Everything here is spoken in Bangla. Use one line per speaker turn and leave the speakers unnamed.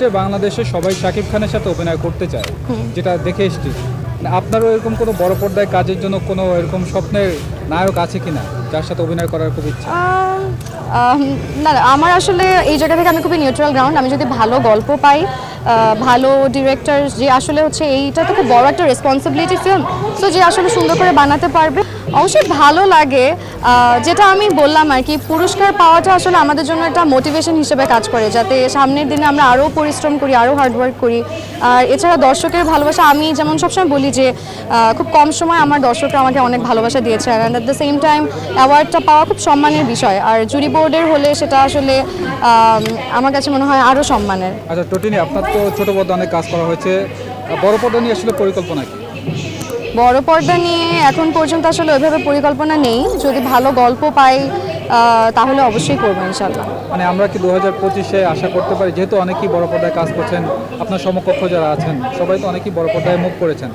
ইন্ডাস্ট্রি বাংলাদেশে সবাই শাকিব খানের সাথে অভিনয় করতে চায় যেটা দেখে এসছি। মানে আপনারও এরকম কোনো বড় পর্দায় কাজের জন্য কোনো এরকম স্বপ্নের নায়ক আছে কিনা যার সাথে অভিনয় করার খুব ইচ্ছা?
না আমার আসলে এই জায়গা থেকে আমি খুবই নিউট্রাল গ্রাউন্ড আমি যদি ভালো গল্প পাই ভালো ডিরেক্টর যে আসলে হচ্ছে এইটা তো খুব বড় একটা রেসপন্সিবিলিটি ফিল্ম সো যে আসলে সুন্দর করে বানাতে পারবে। অবশ্যই ভালো লাগে যেটা আমি বললাম আর কি, পুরস্কার পাওয়াটা আসলে আমাদের জন্য একটা মোটিভেশন হিসেবে কাজ করে, যাতে সামনের দিনে আমরা আরও পরিশ্রম করি, আরও হার্ডওয়ার্ক করি। আর এছাড়া দর্শকের ভালোবাসা, আমি যেমন সবসময় বলি যে খুব কম সময় আমার দর্শকরা আমাকে অনেক ভালোবাসা দিয়েছে। And at the same time অ্যাওয়ার্ডটা পাওয়া খুব সম্মানের বিষয়। আর জুরি বোর্ডের হলে সেটা আসলে আমার কাছে মনে হয় আরও সম্মানের।
আচ্ছা টোটিনি আপনার তো ছোটো পর্দা অনেক কাজ করা হয়েছে। বড় পর্দা নিয়ে আসলে পরিকল্পনা কি?
বড় পর্দা নিয়ে এখন পর্যন্ত আসলে ওইভাবে পরিকল্পনা নেই। যদি ভালো গল্প পাই তাহলে অবশ্যই করব ইনশাল্লাহ
মানে আমরা কি দু হাজার পঁচিশে আশা করতে পারি? যেহেতু অনেকেই বড় পর্দায় কাজ করছেন, আপনার সমকক্ষ যারা আছেন, সবাই তো অনেকেই বড় পর্দায় মুখ করেছেন।